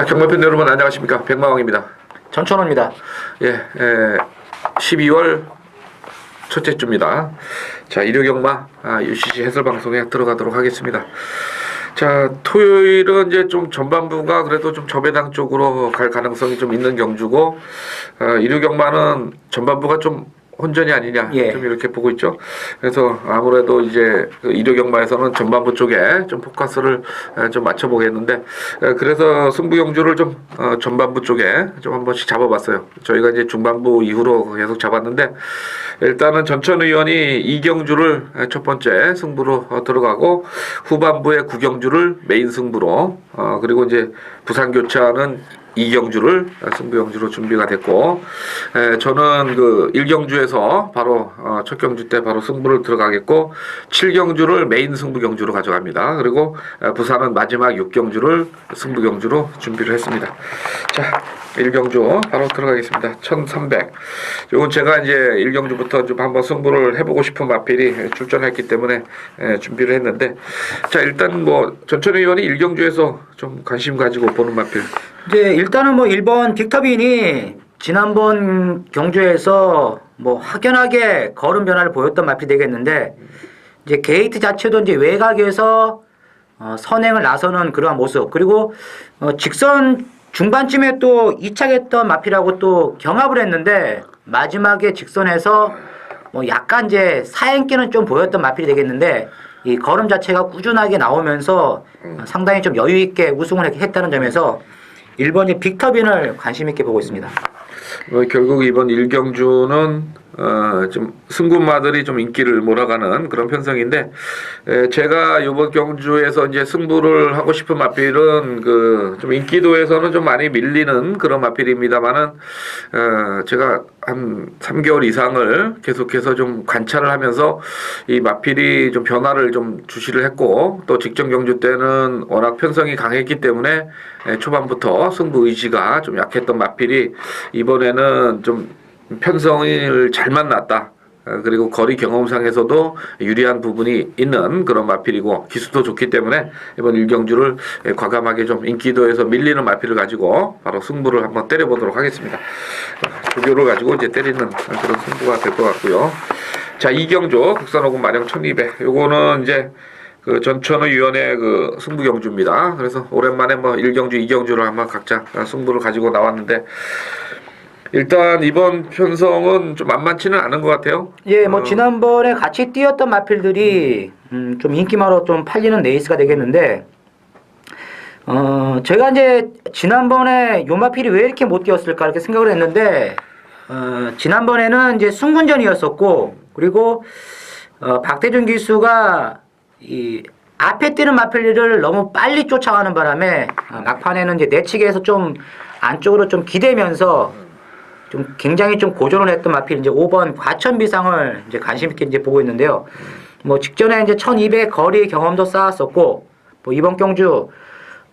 자, 경마편 여러분 안녕하십니까? 백마왕입니다. 전천호입니다. 예, 에, 12월 첫째 주입니다. 자, 일요경마 아, UCC 해설 방송에 들어가도록 하겠습니다. 자, 토요일은 이제 좀 전반부가 그래도 좀 저배당 쪽으로 갈 가능성이 좀 있는 경주고, 어, 일요경마는 전반부가 좀 혼전이 아니냐 예. 좀 이렇게 보고 있죠. 그래서 아무래도 이제 그 일요경마에서는 전반부 쪽에 좀 포커스를 에, 좀 맞춰보겠는데 에, 그래서 승부 경주를 좀 어, 전반부 쪽에 좀 한 번씩 잡아봤어요. 저희가 이제 중반부 이후로 계속 잡았는데 일단은 전천 의원이 이 경주를 에, 첫 번째 승부로 어, 들어가고 후반부에 구경주를 메인 승부로 어, 그리고 이제 부산 교차는 이경주를 승부 경주로 준비가 됐고 에, 저는 그 1경주에서 바로 어, 첫 경주 때 바로 승부를 들어가겠고 7경주를 메인 승부 경주로 가져갑니다. 그리고 에, 부산은 마지막 6경주를 승부 경주로 준비를 했습니다. 자, 1경주 바로 들어가겠습니다. 1300. 요건 제가 이제 1경주부터 좀 한번 승부를 해보고 싶은 마필이 출전했기 때문에 에, 준비를 했는데 자, 일단 뭐 전천 의원이 1경주에서 좀 관심 가지고 보는 마필 이제 일단은 뭐 1번 빅터빈이 지난번 경주에서 뭐 확연하게 걸음 변화를 보였던 마필이 되겠는데 이제 게이트 자체도 이제 외곽에서 어, 선행을 나서는 그러한 모습 그리고 어, 직선 중반쯤에 또 이착했던 마필하고 또 경합을 했는데 마지막에 직선에서 뭐 약간 이제 사행기는 좀 보였던 마필이 되겠는데 이 걸음 자체가 꾸준하게 나오면서 어, 상당히 좀 여유 있게 우승을 했- 했다는 점에서 1번이 빅터빈을 관심 있게 보고 있습니다. 뭐 결국 이번 일경주는 어, 좀 승군마들이 좀 인기를 몰아가는 그런 편성인데 에, 제가 이번 경주에서 이제 승부를 하고 싶은 마필은 그 좀 인기도에서는 좀 많이 밀리는 그런 마필입니다만은 어, 제가 한 3개월 이상을 계속해서 좀 관찰을 하면서 이 마필이 좀 변화를 좀 주시를 했고 또 직전 경주 때는 워낙 편성이 강했기 때문에 에, 초반부터 승부 의지가 좀 약했던 마필이 이번에는 좀 편성을 잘 만났다. 어, 그리고 거리 경험상에서도 유리한 부분이 있는 그런 마필이고 기수도 좋기 때문에 이번 일경주를 에, 과감하게 좀 인기도에서 밀리는 마필을 가지고 바로 승부를 한번 때려보도록 하겠습니다. 어, 조교를 가지고 이제 때리는 그런 승부가 될 것 같고요. 자 이경주 국산호금 마령 1200 요거는 이제 그 전천후 위원회 그 승부 경주입니다. 그래서 오랜만에 뭐 1경주, 2경주를 한번 각자 승부를 가지고 나왔는데 일단 이번 편성은 좀 만만치는 않은 것 같아요. 예, 뭐 어. 지난번에 같이 뛰었던 마필들이 음, 좀 인기마로 좀 팔리는 레이스가 되겠는데 어, 제가 이제 지난번에 요 마필이 왜 이렇게 못 뛰었을까 이렇게 생각을 했는데 어, 지난번에는 이제 승군전이었었고 그리고 어, 박대준 기수가 이 앞에 뛰는 마필리를 너무 빨리 쫓아가는 바람에 어, 막판에는 이제 내치기에서 좀 안쪽으로 좀 기대면서 좀 굉장히 좀 고전을 했던 마필 이제 5번 과천비상을 이제 관심 있게 이제 보고 있는데요. 뭐 직전에 이제 1200 거리 경험도 쌓았었고 뭐 이번 경주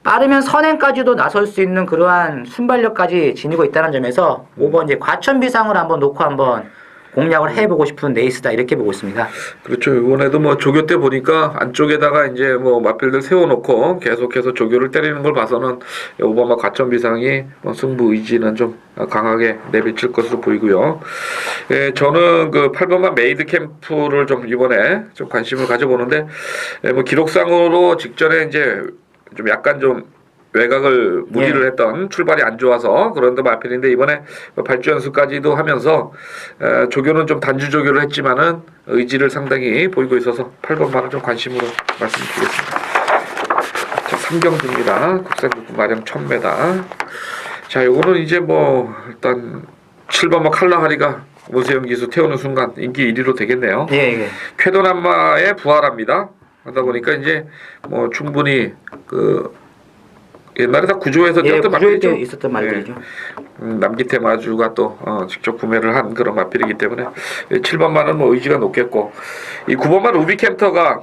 빠르면 선행까지도 나설 수 있는 그러한 순발력까지 지니고 있다는 점에서 5번 이제 과천비상을 한번 놓고 한번 공략을 해보고 싶은 레이스다 이렇게 보고 있습니다. 그렇죠. 이번에도 뭐 조교 때 보니까 안쪽에다가 이제 뭐 마필들 세워놓고 계속해서 조교를 때리는 걸 봐서는 오바마 과천 비상이 뭐 승부 의지는 좀 강하게 내비칠 것으로 보이고요. 예, 저는 그 8번만 메이드 캠프를 좀 이번에 좀 관심을 가져보는데 예, 뭐 기록상으로 직전에 이제 좀 약간 좀 외곽을 무리를 예. 했던 출발이 안 좋아서 그런데 마필인데 이번에 발주 연수까지도 하면서 에, 조교는 좀 단주 조교를 했지만은 의지를 상당히 보이고 있어서 8번만은 좀 관심으로 말씀드리겠습니다. 자, 삼경주입니다. 국산국구 마령 1000m. 자, 요거는 이제 뭐 일단 7번만 칼라하리가 오세영 기수 태우는 순간 인기 1위로 되겠네요. 예, 예. 쾌도남마의 부활합니다. 하다 보니까 이제 뭐 충분히 그 옛날에 다 구조에서 예, 구조일 마필이죠. 때 있었던 말들이죠. 음, 남기태 마주가 또 어, 직접 구매를 한 그런 마필이기 때문에 7번만은 뭐 의지가 높겠고 이 9번만 우비 캠터가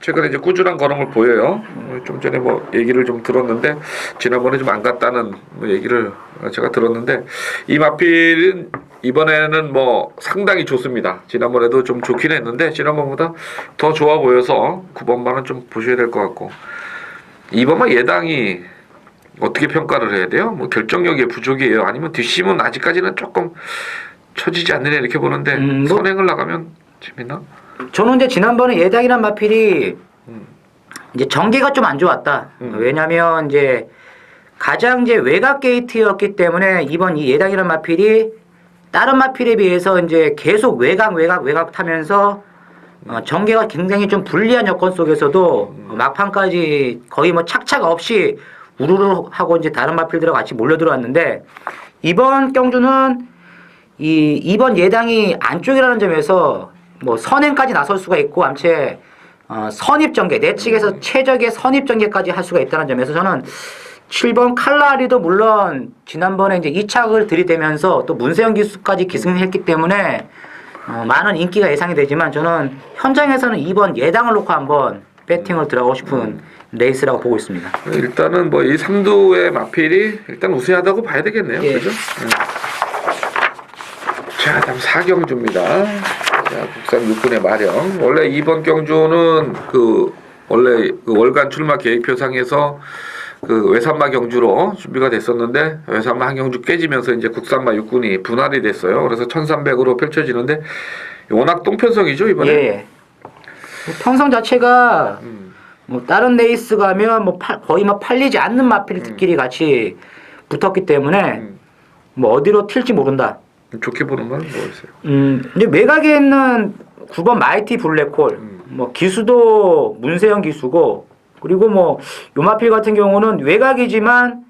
최근에 이제 꾸준한 걸음을 보여요. 어, 좀 전에 뭐 얘기를 좀 들었는데 지난번에 좀 안 갔다는 뭐 얘기를 어, 제가 들었는데 이 마필은 이번에는 뭐 상당히 좋습니다. 지난번에도 좀 좋긴 했는데 지난번보다 더 좋아 보여서 9번만은 좀 보셔야 될 것 같고 2번만 예당이 어떻게 평가를 해야 돼요? 뭐 결정력의 부족이에요? 아니면 뒷심은 아직까지는 조금 처지지 않느냐 이렇게 보는데 음, 뭐- 선행을 나가면 재밌나? 저는 이제 지난번에 예당이란 마필이 이제 전개가 좀 안 좋았다. 음. 왜냐하면 이제 가장 이제 외곽 게이트였기 때문에 이번 이 예당이란 마필이 다른 마필에 비해서 이제 계속 외곽 외곽 외곽 타면서 어, 전개가 굉장히 좀 불리한 여건 속에서도 어, 막판까지 거의 뭐 착착 없이 우르르 하고 이제 다른 마필들하고 같이 몰려 들어왔는데 이번 경주는 이 이번 예당이 안쪽이라는 점에서 뭐 선행까지 나설 수가 있고 암체 어, 선입 전개 내 측에서 최적의 선입 전개까지 할 수가 있다는 점에서 저는 7번 칼라리도 물론 지난번에 이제 이착을 들이대면서 또 문세영 기수까지 기승했기 때문에 어, 많은 인기가 예상이 되지만 저는 현장에서는 이번 예당을 놓고 한번 배팅을 들어가고 싶은 레이스라고 보고 있습니다. 일단은 뭐이 삼두의 마필이 일단 우세하다고 봐야 되겠네요. 예. 그죠? 네. 자, 다음 사경주입니다. 자, 국산 육군의 마령. 원래 이번 경주는 그 원래 그 월간 출마 계획표상에서 그 외산마 경주로 준비가 됐었는데 외산마 한 경주 깨지면서 이제 국산마 육군이 분할이 됐어요. 그래서 1300으로 펼쳐지는데 워낙 똥편성이죠 이번에. 예. 뭐 편성 자체가 음. 뭐 다른 레이스 가면 뭐 팔- 거의 뭐 팔리지 않는 마필들끼리 같이 붙었기 때문에 음. 뭐 어디로 튈지 모른다. 좋게 보는 건 뭐였어요? 음, 이제 외곽에 있는 9번 마이티 블랙홀, 음. 뭐 기수도 문세영 기수고, 그리고 뭐 요마필 같은 경우는 외곽이지만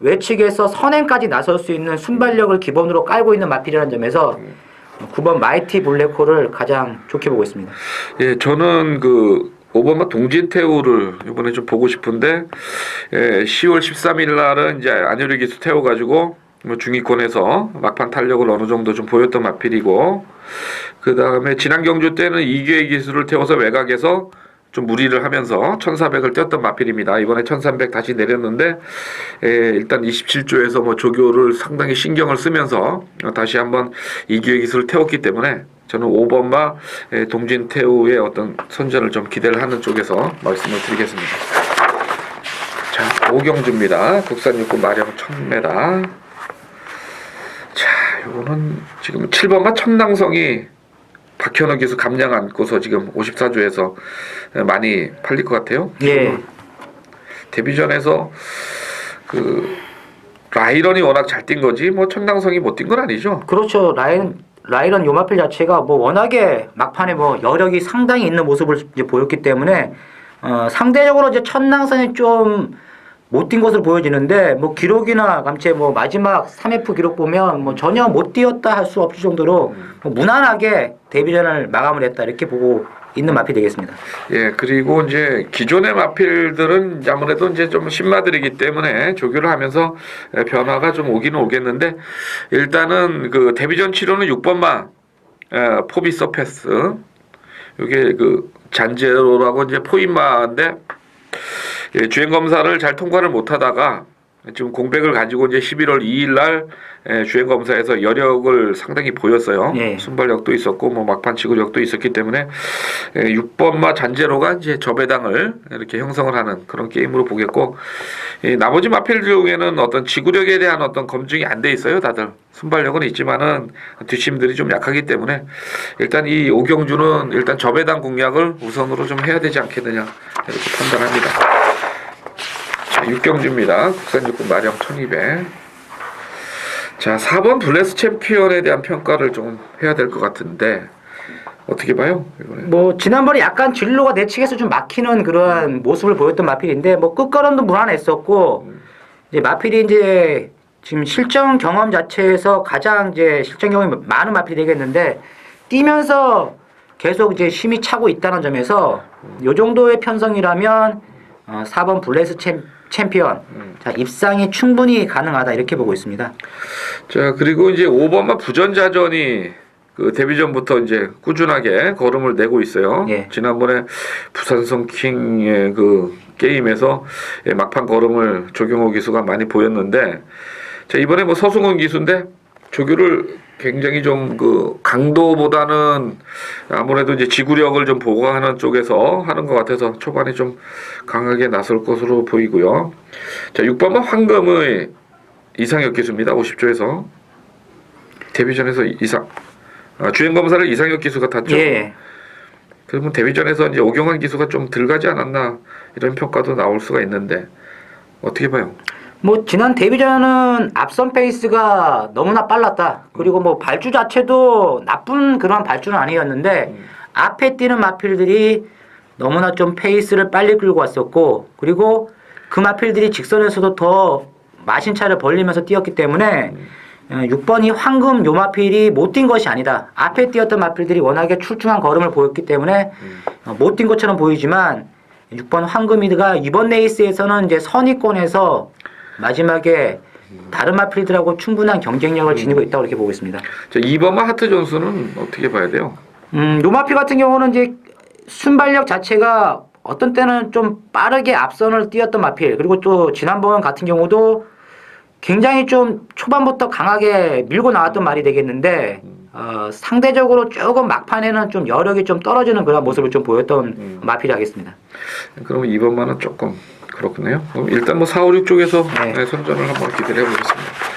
외측에서 선행까지 나설 수 있는 순발력을 기본으로 깔고 있는 마필이라는 점에서 9번 마이티 블랙홀을 가장 좋게 보고 있습니다. 예, 저는 그 오바마 동진태우를 이번에 좀 보고 싶은데 예, 10월 13일 날은 이제 안효리 기수 태워가지고 뭐 중위권에서 막판 탄력을 어느 정도 좀 보였던 마필이고 그 다음에 지난 경주 때는 이규의 기수를 태워서 외곽에서 좀 무리를 하면서 1400을 뛰었던 마필입니다. 이번에 1300 다시 내렸는데 예, 일단 27조에서 뭐 조교를 상당히 신경을 쓰면서 다시 한번 이규의 기수를 태웠기 때문에 저는 5번마 예, 동진태우의 어떤 선전을 좀 기대를 하는 쪽에서 말씀을 드리겠습니다. 자, 오경주입니다. 국산 육군 마령 1000m. 자, 요거는 지금 7번마 천낭성이 박현우 기수 감량 안고서 지금 54조에서 많이 팔릴 것 같아요. 예. 데뷔전에서 그 라이런이 워낙 잘 뛴 거지 뭐 천낭성이 못 뛴 건 아니죠. 그렇죠. 라이런 라이런 요마필 자체가 뭐 워낙에 막판에 뭐 여력이 상당히 있는 모습을 이제 보였기 때문에 어, 상대적으로 이제 천낭선이 좀 못 뛴 것으로 보여지는데 뭐 기록이나 감체 뭐 마지막 3F 기록 보면 뭐 전혀 못 뛰었다 할 수 없을 정도로 뭐 무난하게 데뷔전을 마감을 했다 이렇게 보고 있는 마필 되겠습니다. 예, 그리고 이제 기존의 마필들은 아무래도 이제 좀 신마들이기 때문에 조교를 하면서 에, 변화가 좀 오기는 오겠는데 일단은 그 데뷔전 치료는 6번마 에, 포비 서패스 이게 그 잔제로라고 이제 포인마인데 예, 주행 검사를 잘 통과를 못하다가 지금 공백을 가지고 이제 11월 2일 날 예, 주행 검사에서 여력을 상당히 보였어요. 예. 순발력도 있었고 뭐 막판 지구력도 있었기 때문에 예, 6번마 잔제로가 이제 저배당을 이렇게 형성을 하는 그런 게임으로 보겠고 이 나머지 마필 중에는 어떤 지구력에 대한 어떤 검증이 안 돼 있어요. 다들 순발력은 있지만은 뒷심들이 좀 약하기 때문에 일단 이 오경주는 일단 저배당 공략을 우선으로 좀 해야 되지 않겠느냐 이렇게 판단합니다. 자, 육경주입니다. 국산육군 마령 1200. 자, 4번 블레스 챔피언에 대한 평가를 좀 해야 될 것 같은데 어떻게 봐요? 이번에? 뭐 지난번에 약간 진로가 내 측에서 좀 막히는 그런 모습을 보였던 마필인데 뭐 끝걸음도 무난했었고 이제 마필이 이제 지금 실전 경험 자체에서 가장 이제 실전 경험이 많은 마필이 되겠는데 뛰면서 계속 이제 힘이 차고 있다는 점에서 요 정도의 편성이라면 어, 4번 블레스 챔, 챔피언 자 입상이 충분히 가능하다 이렇게 보고 있습니다. 자, 그리고 이제 5번만 부전자전이 그 데뷔 전부터 이제 꾸준하게 걸음을 내고 있어요. 예. 지난번에 부산성 킹의 그 게임에서 예, 막판 걸음을 조경호 기수가 많이 보였는데 자, 이번에 뭐 서승원 기수인데 조교를 굉장히 좀 그 강도보다는 아무래도 이제 지구력을 좀 보강하는 쪽에서 하는 것 같아서 초반에 좀 강하게 나설 것으로 보이고요. 자, 6번은 황금의 이상혁 기수입니다. 50조에서 데뷔전에서 이상 아, 주행 검사를 이상혁 기수가 탔죠. 예. 그러면 데뷔전에서 이제 오경환 기수가 좀 들어가지 않았나 이런 평가도 나올 수가 있는데 어떻게 봐요? 뭐 지난 데뷔전은 앞선 페이스가 너무나 빨랐다. 그리고 뭐 발주 자체도 나쁜 그런 발주는 아니었는데 앞에 뛰는 마필들이 너무나 좀 페이스를 빨리 끌고 왔었고 그리고 그 마필들이 직선에서도 더 마신 차를 벌리면서 뛰었기 때문에 어, 6번이 황금 요 마필이 못 뛴 것이 아니다. 앞에 뛰었던 마필들이 워낙에 출중한 걸음을 보였기 때문에 어, 못뛴 것처럼 보이지만 6번 황금이드가 이번 레이스에서는 이제 선의권에서 마지막에 다른 마필들하고 충분한 경쟁력을 지니고 있다고 이렇게 보고 있습니다. 자, 2번만 하트 존스는 어떻게 봐야 돼요? 음, 노마필 같은 경우는 이제 순발력 자체가 어떤 때는 좀 빠르게 앞선을 뛰었던 마필 그리고 또 지난번 같은 경우도 굉장히 좀 초반부터 강하게 밀고 나왔던 말이 되겠는데 어, 상대적으로 조금 막판에는 좀 여력이 좀 떨어지는 그런 모습을 좀 보였던 마필이 하겠습니다. 그러면 2번만은 조금 그렇군요. 그럼 일단 뭐 4, 5, 6 쪽에서 네. 네, 선전을 한번 기대를 해보겠습니다.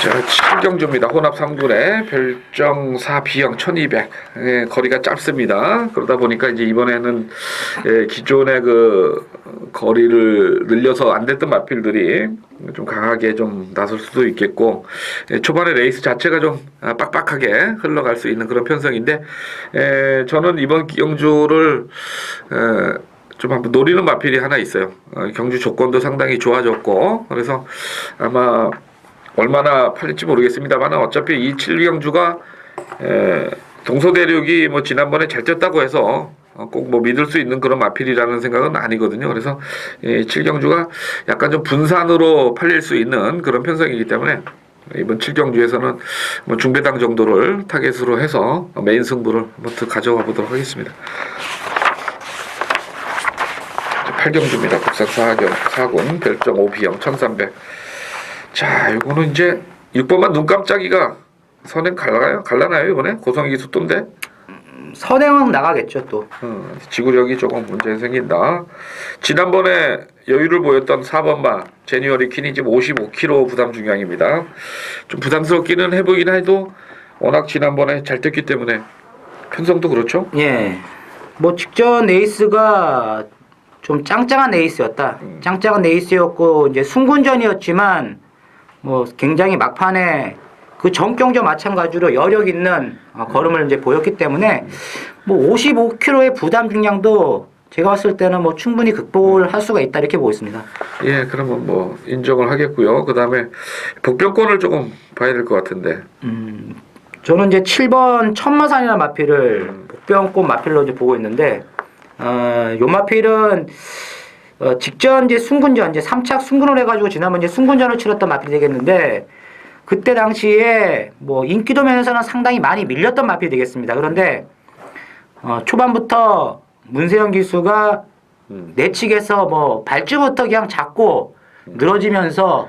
자, 7경주입니다. 혼합 3군의 별정 4B형 1200. 예, 거리가 짧습니다. 그러다 보니까 이제 이번에는 예, 기존의 그 거리를 늘려서 안 됐던 마필들이 좀 강하게 좀 나설 수도 있겠고 예, 초반에 레이스 자체가 좀 아, 빡빡하게 흘러갈 수 있는 그런 편성인데 예, 저는 이번 경주를 에, 좀 한번 노리는 마필이 하나 있어요. 어, 경주 조건도 상당히 좋아졌고 그래서 아마 얼마나 팔릴지 모르겠습니다만 어차피 이 7경주가 동서대륙이 뭐 지난번에 잘 뛰었다고 해서 꼭 뭐 믿을 수 있는 그런 마필이라는 생각은 아니거든요. 그래서 이 7경주가 약간 좀 분산으로 팔릴 수 있는 그런 편성이기 때문에 이번 7경주에서는 뭐 중배당 정도를 타겟으로 해서 메인 승부를 한번 더 가져가 보도록 하겠습니다. 8경주입니다. 국산 4경, 4군, 별정 5비형, 1300. 자, 요거는 이제 6번만 눈 깜짝이가 선행 갈라요? 갈라나요, 이번에? 고성이 수또인데? 선행은 나가겠죠 또. 어, 지구력이 조금 문제 생긴다. 지난번에 여유를 보였던 4번마, 제니어리 퀸이 지금 55kg 부담 중량입니다. 좀 부담스럽기는 해 보이긴 해도 워낙 지난번에 잘 뛰었기 때문에 편성도 그렇죠? 예. 뭐 직전 레이스가 좀 짱짱한 레이스였다. 짱짱한 레이스였고 이제 승군전이었지만 뭐 굉장히 막판에 그 전경주 마찬가지로 여력 있는 어, 걸음을 이제 보였기 때문에 뭐 55kg의 부담 중량도 제가 봤을 때는 뭐 충분히 극복을 할 수가 있다 이렇게 보고 있습니다. 예, 그러면 뭐 인정을 하겠고요. 그 다음에 복병권을 조금 봐야 될 것 같은데. 음, 저는 이제 7번 천마산이라는 마필을 복병꽃 마필로 이제 보고 있는데, 어, 요 마필은 어, 직전 이제 순군전, 이제 3착 순군을 해가지고 지난번 이제 순군전을 치렀던 마필이 되겠는데, 그때 당시에 뭐 인기도 면에서는 상당히 많이 밀렸던 마필이 되겠습니다. 그런데 어, 초반부터 문세영 기수가 음. 내측에서 뭐 발주부터 그냥 잡고 늘어지면서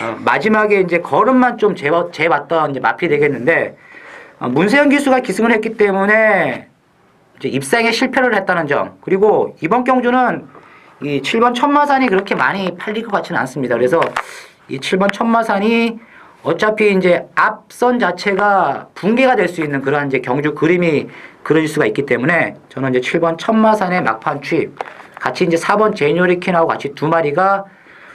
어, 마지막에 이제 걸음만 좀 재봤, 재봤던 이제 마필이 되겠는데 어, 문세영 기수가 기승을 했기 때문에 입상에 실패를 했다는 점 그리고 이번 경주는 이 7번 천마산이 그렇게 많이 팔릴 것 같지는 않습니다. 그래서 이 7번 천마산이 어차피 이제 앞선 자체가 붕괴가 될 수 있는 그런 이제 경주 그림이 그려질 수가 있기 때문에 저는 이제 7번 천마산의 막판 취입 같이 이제 4번 제니오리킨하고 같이 두 마리가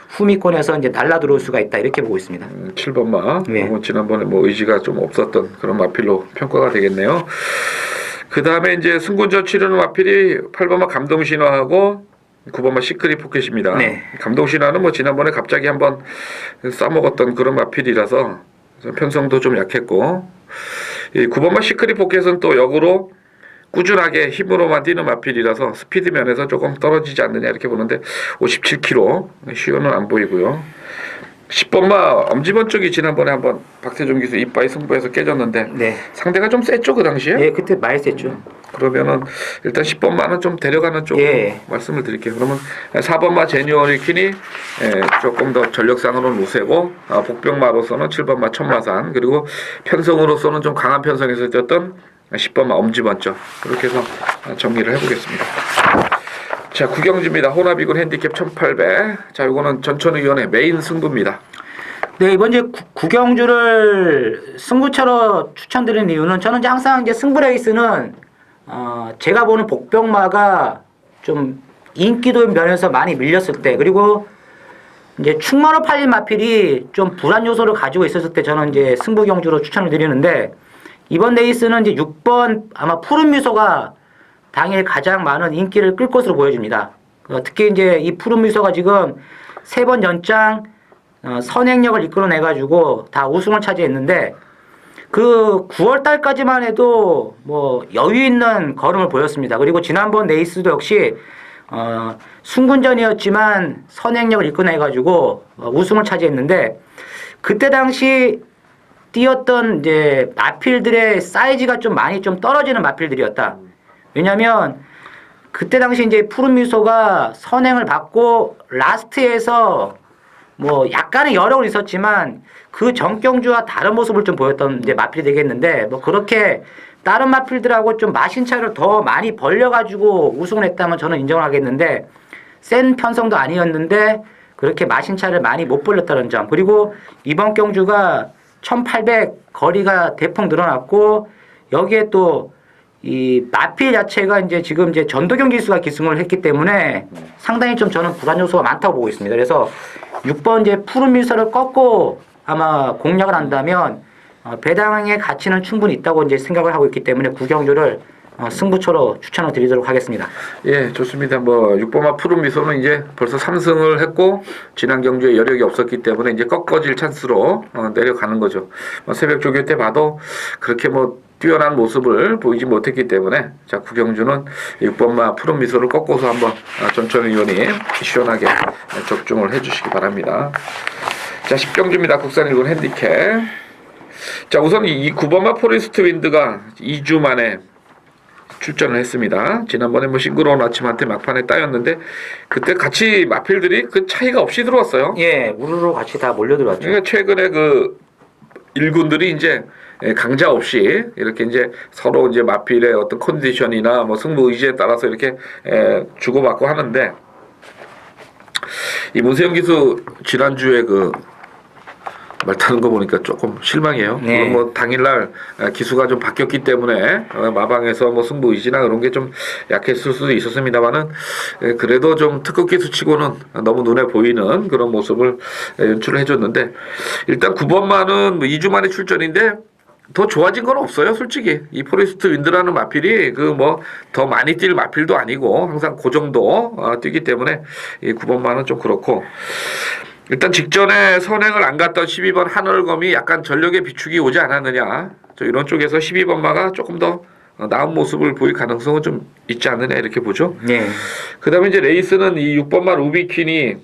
후미권에서 이제 날라 들어올 수가 있다 이렇게 보고 있습니다. 음, 7번마. 네. 뭐 지난번에 뭐 의지가 좀 없었던 그런 마필로 평가가 되겠네요. 그 다음에 이제 승군전 치르는 마필이 8번마 감동신화하고 9번마 시크릿 포켓입니다. 네. 감동신화는 뭐 지난번에 갑자기 한번 싸먹었던 그런 마필이라서 편성도 좀 약했고 이 9번마 시크릿 포켓은 또 역으로 꾸준하게 힘으로만 뛰는 마필이라서 스피드 면에서 조금 떨어지지 않느냐 이렇게 보는데 57km 쉬어는 안 보이고요. 10번마 엄지번 쪽이 지난번에 한번 박태종 기수 이빠이 승부에서 깨졌는데 네. 상대가 좀 셌죠 그 당시에? 예, 그때 많이 셌죠. 그러면은 일단 10번마는 좀 데려가는 쪽으로 예. 말씀을 드릴게요. 그러면 4번마 제니어리 퀸이 예, 조금 더 전력상으로는 우세고 아, 복병마로서는 7번마 천마산 그리고 편성으로서는 좀 강한 편성에서 뛰었던 10번마 엄지번쩍 그렇게 해서 정리를 해보겠습니다. 자 구경주입니다. 호나비군 핸디캡 1800. 자 이거는 전천의원의 메인 승부입니다. 네 이번 이제 구- 구경주를 승부처로 추천드리는 이유는 저는 이제 항상 이제 승부 레이스는 어, 제가 보는 복병마가 좀 인기도 면에서 많이 밀렸을 때 그리고 이제 충마로 팔린 마필이 좀 불안 요소를 가지고 있었을 때 저는 이제 승부 경주로 추천을 드리는데 이번 레이스는 이제 6번 아마 푸른 미소가 당일 가장 많은 인기를 끌 것으로 보여집니다. 어, 특히 이제 이 푸른 미소가 지금 세 번 연장 어, 선행력을 이끌어내 가지고 다 우승을 차지했는데 그 9월 달까지만 해도 뭐 여유 있는 걸음을 보였습니다. 그리고 지난번 레이스도 역시 어, 순군전이었지만 선행력을 이끌어내 가지고 어, 우승을 차지했는데 그때 당시 뛰었던 이제 마필들의 사이즈가 좀 많이 좀 떨어지는 마필들이었다. 왜냐면 그때 당시 이제 푸른 미소가 선행을 받고 라스트에서 뭐 약간의 여력은 있었지만 그 정경주와 다른 모습을 좀 보였던 이제 마필이 되겠는데 뭐 그렇게 다른 마필들하고 좀 마신 차를 더 많이 벌려가지고 우승을 했다면 저는 인정을 하겠는데 센 편성도 아니었는데 그렇게 마신 차를 많이 못 벌렸다는 점. 그리고 이번 경주가 1800 거리가 대폭 늘어났고 여기에 또 이 마필 자체가 이제 지금 이제 전도경 기수가 기승을 했기 때문에 상당히 좀 저는 불안 요소가 많다고 보고 있습니다. 그래서 6번 이제 푸른 밀서를 꺾고 아마 공략을 한다면 어, 배당의 가치는 충분히 있다고 이제 생각을 하고 있기 때문에 구경주를 어, 승부처로 추천을 드리도록 하겠습니다. 예, 좋습니다. 뭐 6번마 푸른 미소는 이제 벌써 3승을 했고 지난 경주에 여력이 없었기 때문에 이제 꺾어질 찬스로 어, 내려가는 거죠. 뭐 새벽 조교 때 봐도 그렇게 뭐 뛰어난 모습을 보이지 못했기 때문에 자 구경주는 6번마 푸른 미소를 꺾어서 한번 아, 전천 의원이 시원하게 적중을 해주시기 바랍니다. 자 10경주입니다. 국산 1군 핸디캡. 자 우선 이 9번마 포레스트 윈드가 2주 만에 출전을 했습니다. 지난번에 뭐 싱그러운 아침한테 막판에 따였는데 그때 같이 마필들이 그 차이가 없이 들어왔어요. 예, 우르르 같이 다 몰려 들어왔죠. 그러니까 최근에 그 일군들이 이제 강자 없이 이렇게 이제 서로 이제 마필의 어떤 컨디션이나 뭐 승부 의지에 따라서 이렇게 에, 주고받고 하는데 이 문세영 기수 지난주에 그 말 타는 거 보니까 조금 실망이에요. 네. 물론 뭐 당일날 아, 기수가 좀 바뀌었기 때문에 어, 마방에서 뭐 승부 의지나 그런 게 좀 약했을 수도 있었습니다만은 에, 그래도 좀 특급 기수치고는 너무 눈에 보이는 그런 모습을 에, 연출을 해줬는데 일단 9번만은 뭐 2주 만에 출전인데 더 좋아진 건 없어요, 솔직히. 이 포레스트 윈드라는 마필이 그 뭐 더 많이 뛸 마필도 아니고 항상 그 정도 어, 뛰기 때문에 이 9번만은 좀 그렇고 일단 직전에 선행을 안 갔던 12번 한월검이 약간 전력의 비축이 오지 않았느냐. 저 이런 쪽에서 12번마가 조금 더 어, 나은 모습을 보일 가능성은 좀 있지 않느냐 이렇게 보죠. 예. 그다음에 이제 레이스는 이 6번마 루비퀸이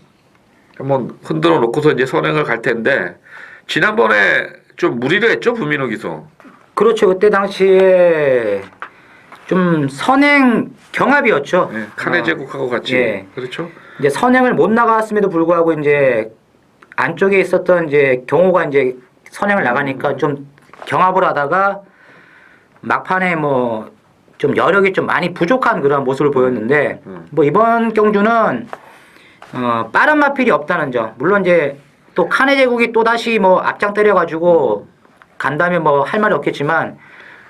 한번 흔들어 놓고서 이제 선행을 갈 텐데 지난번에 좀 무리를 했죠 부민호 기수. 그렇죠. 그때 당시에 좀 선행 경합이었죠. 예, 카네 어, 제국하고 같이 예. 그렇죠. 이제 선행을 못 나갔음에도 불구하고 이제 안쪽에 있었던 이제 경호가 이제 선행을 나가니까 좀 경합을 하다가 막판에 뭐 좀 여력이 좀 많이 부족한 그런 모습을 보였는데 음. 뭐 이번 경주는 어 빠른 마필이 없다는 점 물론 이제 또 카네 제국이 또 다시 뭐 앞장 때려가지고 간다면 뭐 할 말이 없겠지만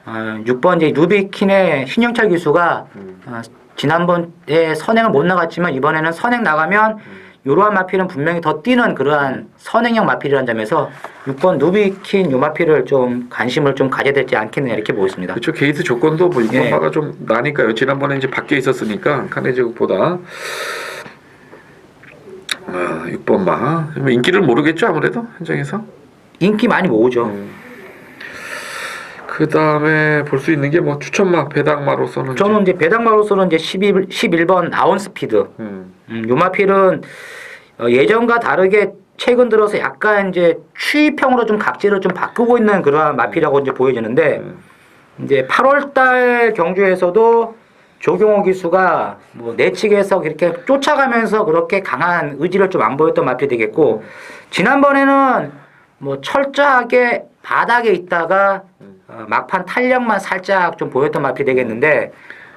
어 6번 이제 누비킨의 신영철 기수가 어, 지난번에 선행을 못 나갔지만 이번에는 선행 나가면 이러한 마필은 분명히 더 뛰는 그러한 선행형 마필이라는 점에서 6번 누비킨 요 마필을 좀 관심을 좀 가져야 되지 않겠느냐 이렇게 보고 있습니다. 그렇죠. 게이트 조건도 뭐 예. 6번마가 좀 나니까요. 지난번에 이제 밖에 있었으니까 카네 제국보다 아, 6번마 뭐 인기를 모르겠죠 아무래도 현장에서. 인기 많이 모으죠. 그 다음에 볼 수 있는 게 뭐 추천마 배당마로서는 저는 이제 배당마로서는 이제 11, 11번 나온 스피드. 음, 음, 요 마필은 어, 예전과 다르게 최근 들어서 약간 이제 추입형으로 좀 각질을 좀 바꾸고 있는 그러한 마필이라고 이제 보여지는데 음. 이제 8월달 경주에서도 조경호 기수가 뭐 내측에서 그렇게 쫓아가면서 그렇게 강한 의지를 좀 안 보였던 마필이 되겠고 지난번에는 뭐 철저하게 바닥에 있다가 어, 막판 탄력만 살짝 좀 보였던 마필이 되겠는데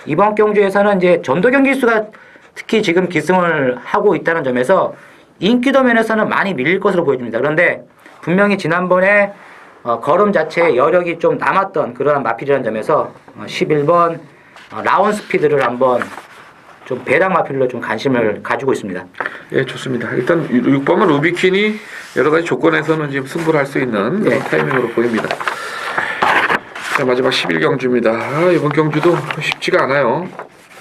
이번 경주에서는 이제 전도경 기수가 특히 지금 기승을 하고 있다는 점에서 인기도 면에서는 많이 밀릴 것으로 보여집니다. 그런데 분명히 지난번에 어, 걸음 자체에 여력이 좀 남았던 그러한 마필이라는 점에서 어, 11번 어, 라운 스피드를 한번 좀 배당 마필로 좀 관심을 가지고 있습니다. 예, 좋습니다. 일단 6번은 루비킨이 여러 가지 조건에서는 지금 승부를 할 수 있는 네. 그런 타이밍으로 보입니다. 자, 마지막 11 경주입니다. 아, 이번 경주도 쉽지가 않아요.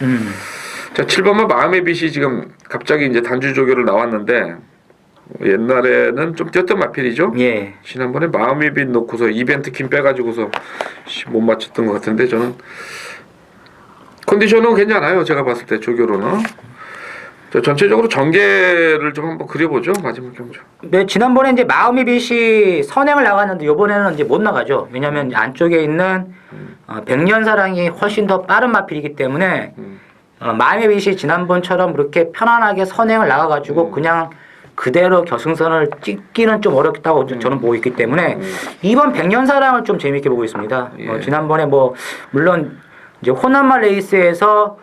음. 자, 7번은 마음의 빛이 지금 갑자기 이제 단주 조교를 나왔는데 옛날에는 좀 뛰었던 마필이죠. 예. 지난번에 마음의 빛 놓고서 이벤트 킴 빼가지고서 씨, 못 맞췄던 것 같은데 저는 컨디션은 괜찮아요. 제가 봤을 때 조교로는. 자, 전체적으로 전개를 좀 한번 그려보죠. 마지막 경주. 네, 지난번에 이제 마음의 빛이 선행을 나갔는데 이번에는 이제 못 나가죠. 왜냐하면 안쪽에 있는 어, 백년사랑이 훨씬 더 빠른 마필이기 때문에 음. 어, 마음의 빛이 지난번처럼 그렇게 편안하게 선행을 나가가지고 그냥 그대로 결승선을 찍기는 좀 어렵다고 저는 보고 있기 때문에 이번 백년사랑을 좀 재밌게 보고 있습니다. 예. 어, 지난번에 뭐 물론 이제 호남마 레이스에서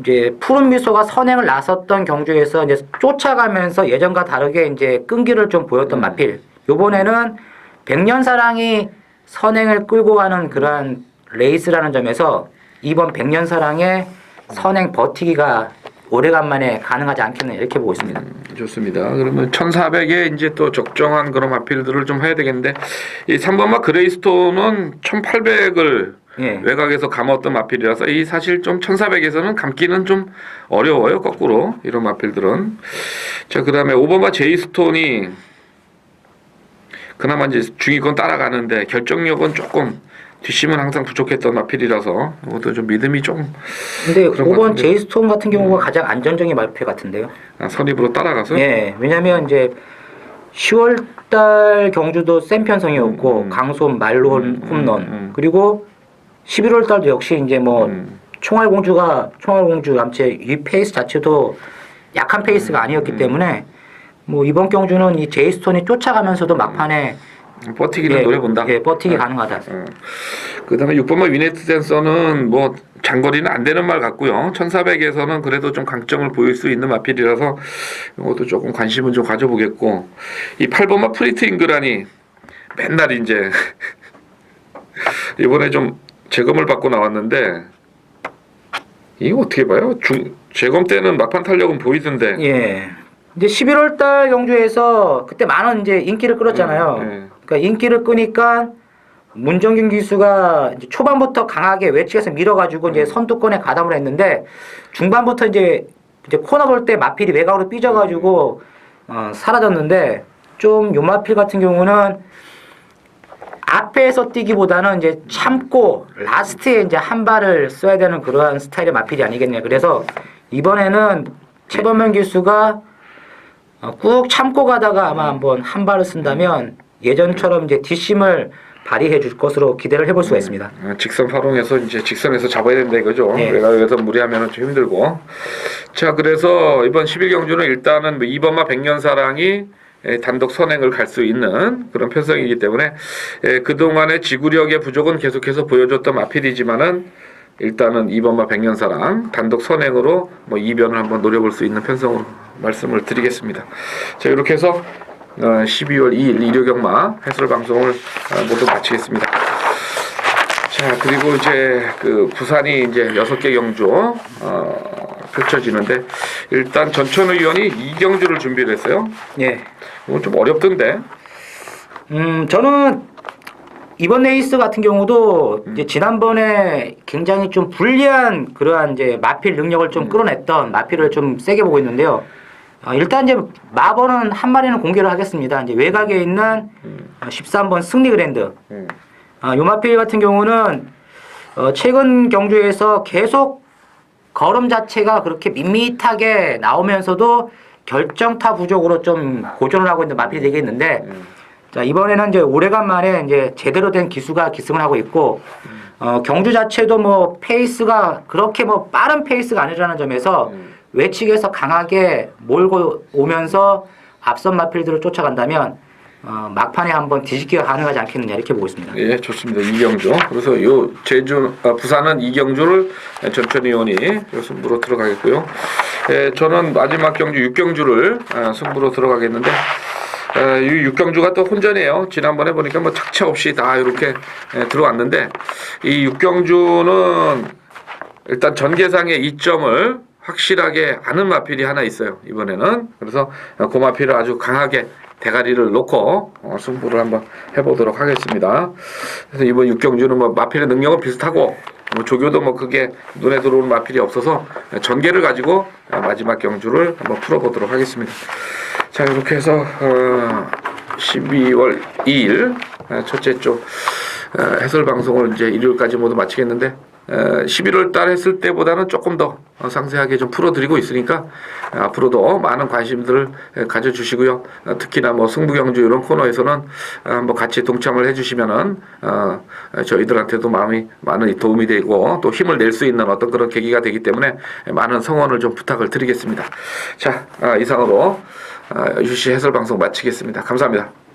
이제 푸른 미소가 선행을 나섰던 경주에서 이제 쫓아가면서 예전과 다르게 이제 끈기를 좀 보였던 마필. 요번에는 백년사랑이 선행을 끌고 가는 그러한 레이스라는 점에서 이번 백년사랑의 선행 버티기가 오래간만에 가능하지 않겠나 이렇게 보고 있습니다. 좋습니다. 그러면 1400에 이제 또 적정한 그런 마필들을 좀 해야 되겠는데 이 3번마 그레이스톤은 1800을 예. 외곽에서 감았던 마필이라서 이 사실 좀 1400에서는 감기는 좀 어려워요. 거꾸로 이런 마필들은. 자, 그다음에 5번마 제이스톤이 그나마 이제 중위권 따라가는데 결정력은 조금 뒷심은 항상 부족했던 마필이라서 이것도 좀 믿음이 좀 근데 그런 것 5번 같은데. 제이스톤 같은 경우가 가장 안정적인 마필 같은데요. 아, 선입으로 따라가서 예, 왜냐면 이제 10월달 경주도 센 편성이었고 음. 강손 말론 음, 홈런 음, 음. 그리고 11월 달도 역시 이제 뭐 음. 총알공주가 총알공주 암체 이 페이스 자체도 약한 페이스가 아니었기 때문에 뭐 이번 경주는 이 제이스톤이 쫓아가면서도 막판에 버티기는 예, 노려 본다. 예, 버티기 가능하다. 어. 그다음에 6번만 위네트 댄서는 뭐 장거리는 안 되는 말 같고요. 1400에서는 그래도 좀 강점을 보일 수 있는 마필이라서 이것도 조금 관심을 좀 가져보겠고 이 8번만 프리트 잉그란이 맨날 이제 이번에 좀 재검을 받고 나왔는데 이거 어떻게 봐요? 중 재검 때는 막판 탄력은 보이던데 예. 이제 11월 달 경주에서 그때 많은 이제 인기를 끌었잖아요. 예, 예. 그러니까 인기를 끄니까 문정균 기수가 이제 초반부터 강하게 외측에서 밀어가지고 이제 선두권에 가담을 했는데 중반부터 이제 이제 코너 볼 때 마필이 외곽으로 삐져가지고 어, 사라졌는데 좀 요마필 같은 경우는 앞에서 뛰기보다는 이제 참고 라스트에 이제 한 발을 써야 되는 그러한 스타일의 마필이 아니겠냐. 그래서 이번에는 최범현 기수가 어, 꾹 참고 가다가 아마 한번 한 발을 쓴다면 예전처럼 이제 뒷심을 발휘해 줄 것으로 기대를 해볼 수가 있습니다. 아, 직선 활용해서 이제 직선에서 잡아야 된다 이거죠. 네. 외곽에서 무리하면 좀 힘들고. 자, 그래서 이번 11경주는 일단은 뭐 2번마 백년사랑이 에, 단독 선행을 갈 수 있는 그런 편성이기 때문에 에, 그동안의 지구력의 부족은 계속해서 보여줬던 마필이지만은 일단은 2번마 백년사랑 단독 선행으로 뭐 이변을 한번 노려볼 수 있는 편성으로 말씀을 드리겠습니다. 자, 이렇게 해서 어, 12월 2일 일요경마 해설 방송을 어, 모두 마치겠습니다. 자 그리고 이제 그 부산이 이제 여섯 개 경주 어, 펼쳐지는데 일단 전천후 의원이 이 경주를 준비를 했어요. 예. 이건 좀 어렵던데. 음, 저는 이번 레이스 같은 경우도 이제 지난번에 굉장히 좀 불리한 그러한 이제 마필 능력을 좀 끌어냈던 마필을 좀 세게 보고 있는데요. 어, 일단 이제 마번은 한 마리는 공개를 하겠습니다. 이제 외곽에 있는 어, 13번 승리 그랜드. 음. 아, 요마필 같은 경우는 어, 최근 경주에서 계속 걸음 자체가 그렇게 밋밋하게 나오면서도 결정타 부족으로 좀 고전을 하고 있는 마필이 되겠는데 자 이번에는 이제 오래간만에 이제 제대로 된 기수가 기승을 하고 있고 어, 경주 자체도 뭐 페이스가 그렇게 뭐 빠른 페이스가 아니라는 점에서 외측에서 강하게 몰고 오면서 앞선 마필들을 쫓아간다면 어, 막판에 한번 뒤집기가 가능하지 않겠느냐 이렇게 보고 있습니다. 예, 좋습니다. 이경주. 그래서 요 제주 아, 부산은 이경주를 전천 의원이 요 승부로 들어가겠고요. 예, 저는 마지막 경주 육경주를 아, 승부로 들어가겠는데 아, 이 육경주가 또 혼전이에요. 지난번에 보니까 뭐 착취 없이 다 이렇게 예, 들어왔는데 이 육경주는 일단 전개상의 이점을 확실하게 아는 마필이 하나 있어요. 이번에는 그래서 그 마필을 아주 강하게 대가리를 놓고 어, 승부를 한번 해보도록 하겠습니다. 그래서 이번 육경주는 뭐 마필의 능력은 비슷하고 뭐 조교도 뭐 그게 눈에 들어오는 마필이 없어서 전개를 가지고 마지막 경주를 한번 풀어보도록 하겠습니다. 자 이렇게 해서 어, 12월 2일 어, 첫째 주 어, 해설 방송을 이제 일요일까지 모두 마치겠는데 11월 달 했을 때보다는 조금 더 어, 상세하게 좀 풀어드리고 있으니까 어, 앞으로도 많은 관심들을 에, 가져주시고요. 어, 특히나 뭐 승부경주 이런 코너에서는 어, 한번 같이 동참을 해주시면은 어, 저희들한테도 마음이 많은 도움이 되고 또 힘을 낼 수 있는 어떤 그런 계기가 되기 때문에 많은 성원을 좀 부탁을 드리겠습니다. 자 아, 이상으로 아, 유시 해설 방송 마치겠습니다. 감사합니다.